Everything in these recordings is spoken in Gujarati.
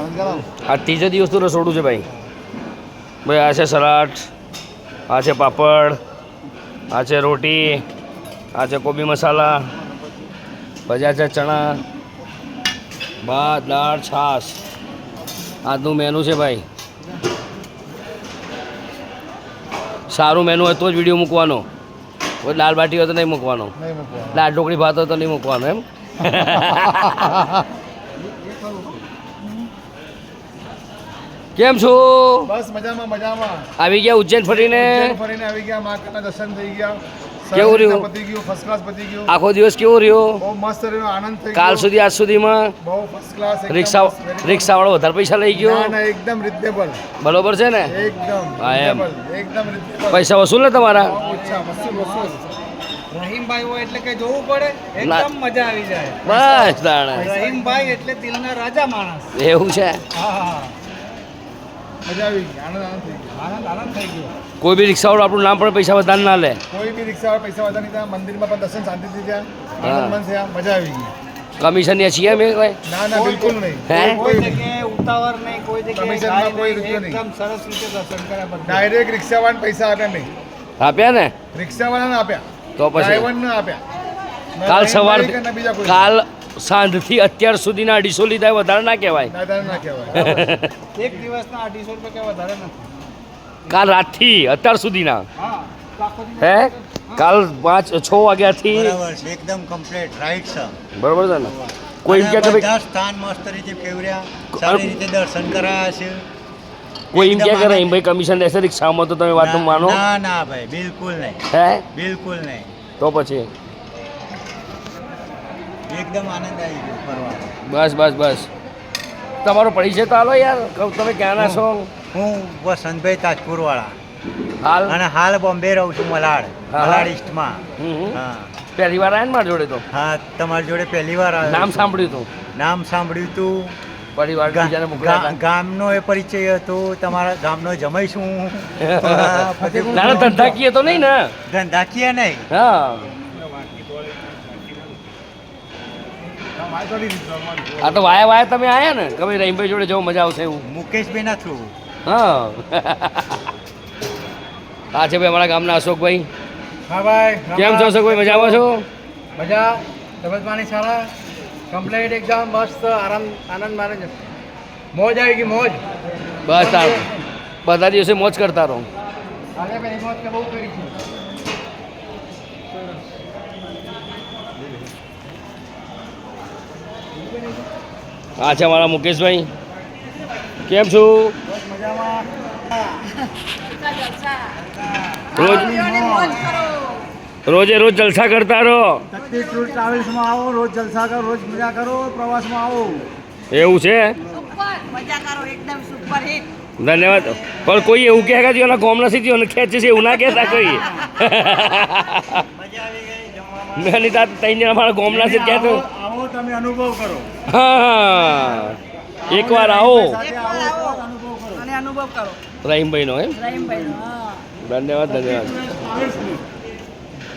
આ ત્રીજો દિવસ તો રસોડું છે ભાઈ. ભાઈ આ છે સલાડ આ છે પાપડ આ છે રોટી આ છે કોબી મસાલા પછી આ છે ચણા ભાત દાળ છાશ. આજનું મેનુ છે ભાઈ. સારું મેનુ હોય તો જ વીડિયો મૂકવાનો. કોઈ દાળ બાટી હોય તો નહીં મૂકવાનો. દાળ ઢોકળી ભાત હોય તો નહીં મૂકવાનો એમ? કેમ છો? બસ મજામાં મજામાં. આવી ગયા ઉજ્જૈન ફરીને? ફરીને આવી ગયા માતાના દર્શન થઈ ગયા. કેવું રહ્યું? પતી ગયું ફર્સ્ટ ક્લાસ પતી ગયું. આખો દિવસ કેવો રહ્યો? બહુ મસ્ત રહ્યો આનંદ થઈ કાલ સુધી આજ સુધીમાં? બહુ ફર્સ્ટ ક્લાસ એકદમ રિક્ષા વાળો રિક્ષાવાળો વધારે પૈસા લઈ ગયો? ના એકદમ રીઝનેબલ બરોબર છે ને? એકદમ હા, એમ. એકદમ પૈસા વસૂલ ને તમારા? ઓછા વસૂલ વસૂલ. રહીમભાઈ હોય એટલે કઈ જોવું પડે એકદમ મજા આવી જાય. બસ દાણા રહીમભાઈ એટલે દિલના રાજા માણસ. એવું છે? હા હા. મજા આવી ગઈ આનંદ આનંદ થઈ ગયો. આનંદ આનંદ થઈ ગયો. કોઈ બી રિક્ષાવાળો આપણું નામ પણ પૈસા વધારે ના લે. કોઈ બી રિક્ષા પૈસા વધારે નહીં ત્યાં મંદિરમાં પણ દર્શન શાંતિથી થયા હા. આનંદ મન થયા મજા આવી ગઈ. કમિશન એ છીએ અમે કોઈ? ના ના બિલકુલ નહીં. કોઈ જગ્યાએ ઉતાવળ નહીં કોઈ જગ્યાએ કોઈ રૂપિયો નહીં. એકદમ સરસ રીતે દર્શન કર્યા બધા. ડાયરેક્ટ રિક્ષાવાળાને પૈસા આપ્યા નહીં. આપ્યા ને? રિક્ષાવાળાને આપ્યા. તો પછી? ડ્રાઈવરને આપ્યા. કાલ સવાર કાલ સાંજથી અત્યાર સુધીના અઢીસો લીધા વધારે ના કહેવાય. દાદા ના કહેવાય. એક દિવસના અઢીસો રૂપિયા કે વધારે નથી. કાલ રાતથી અત્યાર સુધીના. હા કાલ પાંચ છ વાગ્યાથી એકદમ કમ્પ્લીટ રાઈટ છે બરોબર છે ને? કોઈ એમ કે ભાઈ સ્થાન મસ્ત રીતે ફેવર્યા. સારી રીતે દર્શન કરાયા છે. કોઈ એમ કે કરે? એમ ભાઈ કમિશન દેશે રિક્ષામાં તો તમે વાત માનો? ના ના ભાઈ બિલકુલ નહીં. હે? બિલકુલ નહીં. તો પછી? એકદમ આનંદ આવી ગયો ફરવાનો. બસ બસ બસ. તમારો પરિચય તો હાલો યાર કહું તમે ક્યાંના છો? હું વસંતભાઈ તાજપુરવાળા. હાલ? અને હાલ બોમ્બે રહું છું મલાડ. મલાડ ઈસ્ટમાં. હા. પહેલી વાર આવ્યા મારી જોડે તો? હા તમારી જોડે પહેલી વાર નામ સાંભળ્યું હતું નામ સાંભળ્યું તું. પરિવાર બીજાને ગામનો એ પરિચય હતો. તમારા ગામનો જમાઈ ના ધંધાકીય તો નહીં ને? ધંધાકીય નહીં. હા. આ તો વાયા વાયા તમે આયા ને? તમે ભાઈ રહીમભાઈ જોડે જવું મજા આવશે એવું. મુકેશભાઈ ના છું હા. આ છે ભાઈ અમારા ગામના અશોકભાઈ. હા ભાઈ કેમ છો અશોકભાઈ? મજામાં છો? મજા. તબિયત પાણી સારા કમ્પ્લીટ એકદમ મસ્ત આરામ આનંદ માને છે. મોજ આવી ગઈ મોજ. બસ બધા દિવસે મોજ કરતા રહો. મોજ કે બહુ કરી છે. આ છે મારા મુકેશભાઈ. કેમ છું? રોજ રોજે રોજ જલસા કરતા રહો. ટૂર ટ્રાવેલ્સમાં આવો રોજ જલસા કરો રોજ મજા કરો પ્રવાસમાં આવો એવું છે? ધન્યવાદ. પણ કોઈ એવું કહે કે એના ગોમ નથી થયો ખેંચે છે એવું ના કહેતા કોઈ. મેં નહીં તા ત્રણ મારા ગોમ નથી ત્યાં તો આવો તમે અનુભવ કરો. હા. એકવાર આવો. આવો અને અનુભવ કરો. રહીમભાઈનો એમ? ધન્યવાદ ધન્યવાદ.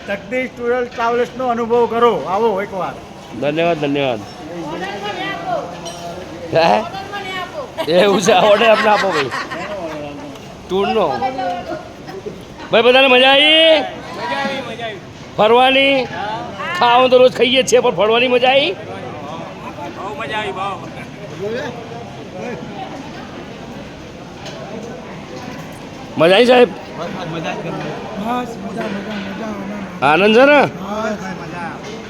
જગદીશ ટુરલ ટ્રાવેલ્સનો અનુભવ કરો. આવો એકવાર. ધન્યવાદ ધન્યવાદ. હે? એવું છે ઓર્ડર આપણે આપો ભાઈ. ટૂરનો. ભાઈ બધાને મજા આવી. ફરવાની? ખાવાનું તો રોજ ખાઈએ છીએ પણ ફરવાની મજા આવી? મજા આવી સાહેબ? આનંદ છે ને?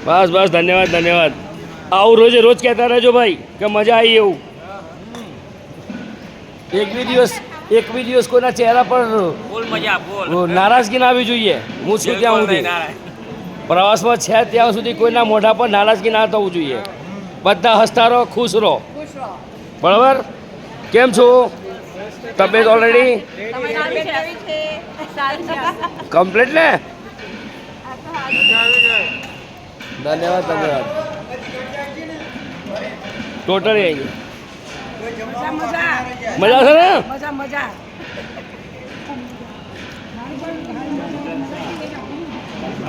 બસ. બસ ધન્યવાદ ધન્યવાદ. આવું રોજે રોજ કહેતા રહેજો ભાઈ કે મજા આવી એવું. એક બી દિવસ એક બી દિવસ કોઈના ચહેરા પર નારાજગી ના આવી જોઈએ. હું છું ત્યાં સુધી. પ્રવાસમાં છે ત્યાં સુધી કોઈના મોઢા પર નારાજગી ના થવું જોઈએ. બધા હસતા રહો ખુશ રહો. બરાબર? કેમ છો? તબિયત ઓલરેડી કમ્પ્લીટ ને? ધન્યવાદ ધન્યવાદ. ટોટલી આવી મજા છે ને? મજા મજા.